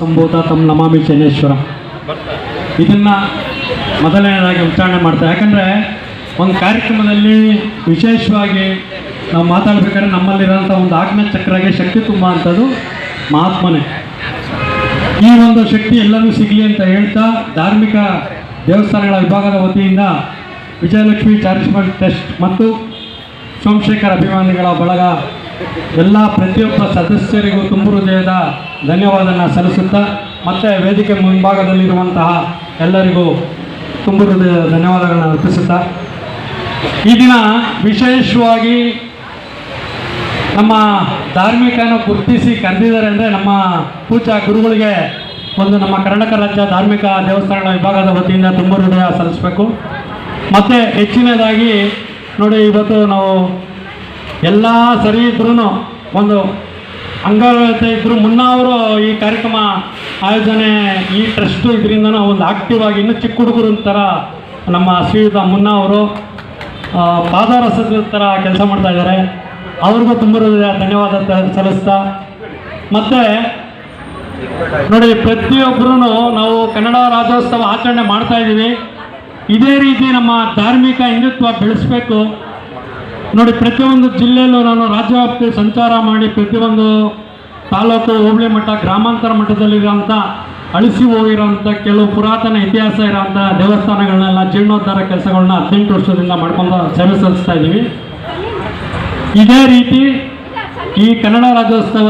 ಸಂಭೂತ ತಮ್ಮ ನಮಾಮಿ ಚನ್ನೇಶ್ವರ ಇದನ್ನು ಮೊದಲನೇದಾಗಿ ಉಚ್ಚಾರಣೆ ಮಾಡ್ತಾರೆ. ಯಾಕಂದರೆ ಒಂದು ಕಾರ್ಯಕ್ರಮದಲ್ಲಿ ವಿಶೇಷವಾಗಿ ನಾವು ಮಾತಾಡ್ಬೇಕಾದ್ರೆ ನಮ್ಮಲ್ಲಿರೋಂಥ ಒಂದು ಆಜ್ಞಾ ಚಕ್ರಗೆ ಶಕ್ತಿ ತುಂಬ ಅಂಥದ್ದು ಮಹಾತ್ಮನೇ. ಈ ಒಂದು ಶಕ್ತಿ ಎಲ್ಲರಿಗೂ ಸಿಗಲಿ ಅಂತ ಹೇಳ್ತಾ ಧಾರ್ಮಿಕ ದೇವಸ್ಥಾನಗಳ ವಿಭಾಗದ ವತಿಯಿಂದ ವಿಜಯಲಕ್ಷ್ಮಿ ಚಾರಿಟಬಲ್ ಟ್ರಸ್ಟ್ ಮತ್ತು ಸೋಮಶೇಖರ್ ಅಭಿಮಾನಿಗಳ ಬಳಗ ಎಲ್ಲ ಪ್ರತಿಯೊಬ್ಬ ಸದಸ್ಯರಿಗೂ ತುಂಬು ಹೃದಯದ ಧನ್ಯವಾದನ ಸಲ್ಲಿಸುತ್ತಾ, ಮತ್ತು ವೇದಿಕೆ ಮುಂಭಾಗದಲ್ಲಿರುವಂತಹ ಎಲ್ಲರಿಗೂ ತುಂಬ ಹೃದಯದ ಧನ್ಯವಾದಗಳನ್ನು ಅರ್ಪಿಸುತ್ತಾ, ಈ ದಿನ ವಿಶೇಷವಾಗಿ ನಮ್ಮ ಧಾರ್ಮಿಕನ ಗುರುತಿಸಿ ಕರೆದಿದ್ದಾರೆ ಅಂದರೆ ನಮ್ಮ ಪೂಜಾ ಗುರುಗಳಿಗೆ ಒಂದು ನಮ್ಮ ಕರ್ನಾಟಕ ರಾಜ್ಯ ಧಾರ್ಮಿಕ ದೇವಸ್ಥಾನಗಳ ವಿಭಾಗದ ವತಿಯಿಂದ ತುಂಬ ಹೃದಯ ಸಲ್ಲಿಸಬೇಕು. ಮತ್ತು ಹೆಚ್ಚಿನದಾಗಿ ನೋಡಿ, ಇವತ್ತು ನಾವು ಎಲ್ಲ ಸರಿ ಇದ್ರೂ ಒಂದು ಅಂಗವ್ಯವಸ್ಥೆ ಇದ್ದರೂ ಮುನ್ನ ಅವರು ಈ ಕಾರ್ಯಕ್ರಮ ಆಯೋಜನೆ ಈ ಟ್ರಸ್ಟು ಇದರಿಂದ ಒಂದು ಆಕ್ಟಿವ್ ಆಗಿ ಇನ್ನೂ ಚಿಕ್ಕ ಹುಡುಗರ ಥರ ನಮ್ಮ ಶ್ರೀಯುತ ಮುನ್ನ ಅವರು ಪಾದರಸದ ಥರ ಕೆಲಸ ಮಾಡ್ತಾ ಇದ್ದಾರೆ. ಅವ್ರಿಗೂ ತುಂಬ ಧನ್ಯವಾದ ಸಲ್ಲಿಸ್ತಾ. ಮತ್ತು ನೋಡಿ ಪ್ರತಿಯೊಬ್ಬರೂ ನಾವು ಕನ್ನಡ ರಾಜ್ಯೋತ್ಸವ ಆಚರಣೆ ಮಾಡ್ತಾ ಇದ್ದೀವಿ. ಇದೇ ರೀತಿ ನಮ್ಮ ಧಾರ್ಮಿಕ ಹಿಂದುತ್ವ ಬೆಳೆಸಬೇಕು. ನೋಡಿ, ಪ್ರತಿಯೊಂದು ಜಿಲ್ಲೆಯಲ್ಲೂ ನಾನು ರಾಜ್ಯವ್ಯಾಪ್ತಿ ಸಂಚಾರ ಮಾಡಿ ಪ್ರತಿಯೊಂದು ತಾಲೂಕು ಹೋಬಳಿ ಮಟ್ಟ, ಗ್ರಾಮಾಂತರ ಮಟ್ಟದಲ್ಲಿರೋಂಥ ಅಳಿಸಿ ಹೋಗಿರೋಂಥ ಕೆಲವು ಪುರಾತನ ಇತಿಹಾಸ ಇರೋಂಥ ದೇವಸ್ಥಾನಗಳನ್ನೆಲ್ಲ ಜೀರ್ಣೋದ್ಧಾರ ಕೆಲಸಗಳನ್ನ ಹದಿನೆಂಟು ವರ್ಷದಿಂದ ಮಾಡ್ಕೊಂಡು ಸೇವೆ ಸಲ್ಲಿಸ್ತಾ ಇದ್ದೀವಿ. ಇದೇ ರೀತಿ ಈ ಕನ್ನಡ ರಾಜ್ಯೋತ್ಸವ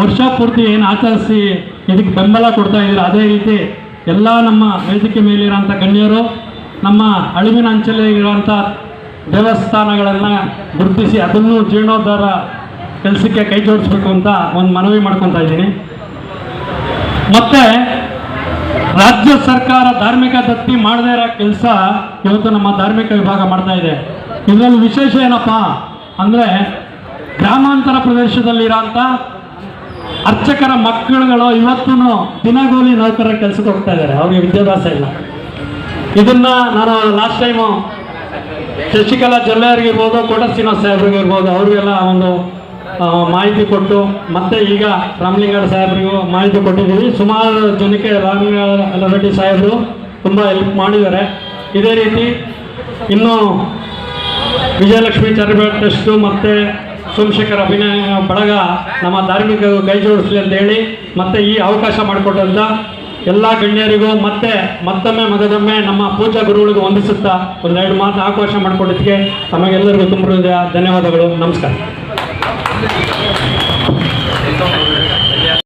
ವರ್ಷ ಪೂರ್ತಿ ಏನು ಆಚರಿಸಿ ಇದಕ್ಕೆ ಬೆಂಬಲ ಕೊಡ್ತಾ ಇದ್ದೀರ. ಅದೇ ರೀತಿ ಎಲ್ಲ ನಮ್ಮ ವೇದಿಕೆ ಮೇಲಿರೋಂಥ ಗಣ್ಯರು, ನಮ್ಮ ಅಳಿವಿನ ಅಂಚಲ್ಲಿ ಇರೋಂಥ ದೇವಸ್ಥಾನಗಳನ್ನು ಗುರುತಿಸಿ ಅದನ್ನು ಜೀರ್ಣೋದ್ಧಾರ ಕೆಲಸಕ್ಕೆ ಕೈ ಜೋಡಿಸ್ಬೇಕು ಅಂತ ಒಂದು ಮನವಿ ಮಾಡ್ಕೊತಾ ಇದ್ದೀನಿ. ಮತ್ತೆ ರಾಜ್ಯ ಸರ್ಕಾರ ಧಾರ್ಮಿಕ ದತ್ತಿ ಮಾಡದೇ ಇರೋ ಕೆಲಸ ಇವತ್ತು ನಮ್ಮ ಧಾರ್ಮಿಕ ವಿಭಾಗ ಮಾಡ್ತಾ ಇದೆ. ಇದರಲ್ಲಿ ವಿಶೇಷ ಏನಪ್ಪ ಅಂದರೆ ಗ್ರಾಮಾಂತರ ಪ್ರದೇಶದಲ್ಲಿರೋಂಥ ಅರ್ಚಕರ ಮಕ್ಕಳುಗಳು ಇವತ್ತೂ ದಿನಗೂಲಿ ನೌಕರರ ಕೆಲಸಕ್ಕೆ ಹೋಗ್ತಾ ಇದ್ದಾರೆ. ಅವ್ರಿಗೆ ವಿದ್ಯಾಭ್ಯಾಸ ಇಲ್ಲ. ಇದನ್ನು ನಾನು ಲಾಸ್ಟ್ ಟೈಮು ಶಶಿಕಲಾ ಜೊಲ್ಲೆಯವ್ರಿಗಿರ್ಬೋದು ಕೋಟ ಶ್ರೀನಿವಾಸ ಸಾಹೇಬ್ರಿಗಿರ್ಬೋದು ಅವ್ರಿಗೆಲ್ಲ ಒಂದು ಮಾಹಿತಿ ಕೊಟ್ಟು, ಮತ್ತೆ ಈಗ ರಾಮಲಿಂಗಾರ ಸಾಹೇಬ್ರಿಗೂ ಮಾಹಿತಿ ಕೊಟ್ಟಿದ್ದೀವಿ. ಸುಮಾರು ಜನಕ್ಕೆ ರಾಮಲಿಂಗ ಸಾಹೇಬರು ತುಂಬ ಹೆಲ್ಪ್ ಮಾಡಿದ್ದಾರೆ. ಇದೇ ರೀತಿ ಇನ್ನು ವಿಜಯಲಕ್ಷ್ಮಿ ಚಾರಿಟಬಲ್ ಟ್ರಸ್ಟು ಮತ್ತು ಸೋಮಶೇಖರ್ ಅಭಿನಯ, ಬಳಗ ನಮ್ಮ ಧಾರ್ಮಿಕ ಕೈ ಜೋಡಿಸಲಿ ಅಂತ ಹೇಳಿ ಮತ್ತೆ ಈ ಅವಕಾಶ ಮಾಡಿಕೊಟ್ಟಂತ ಎಲ್ಲ ಗಣ್ಯರಿಗೂ ಮತ್ತೆ ಮತ್ತೊಮ್ಮೆ ಮಗದೊಮ್ಮೆ ನಮ್ಮ ಪೂಜಾ ಗುರುಗಳಿಗೆ ವಂದಿಸುತ್ತಾ ಒಂದೆರಡು ಮಾತು ಆಕ್ರೋಶ ಮಾಡಿಕೊಂಡಿದ್ದಕ್ಕೆ ತಮಗೆಲ್ಲರಿಗೂ ತುಂಬ ಧನ್ಯವಾದಗಳು. ನಮಸ್ಕಾರ.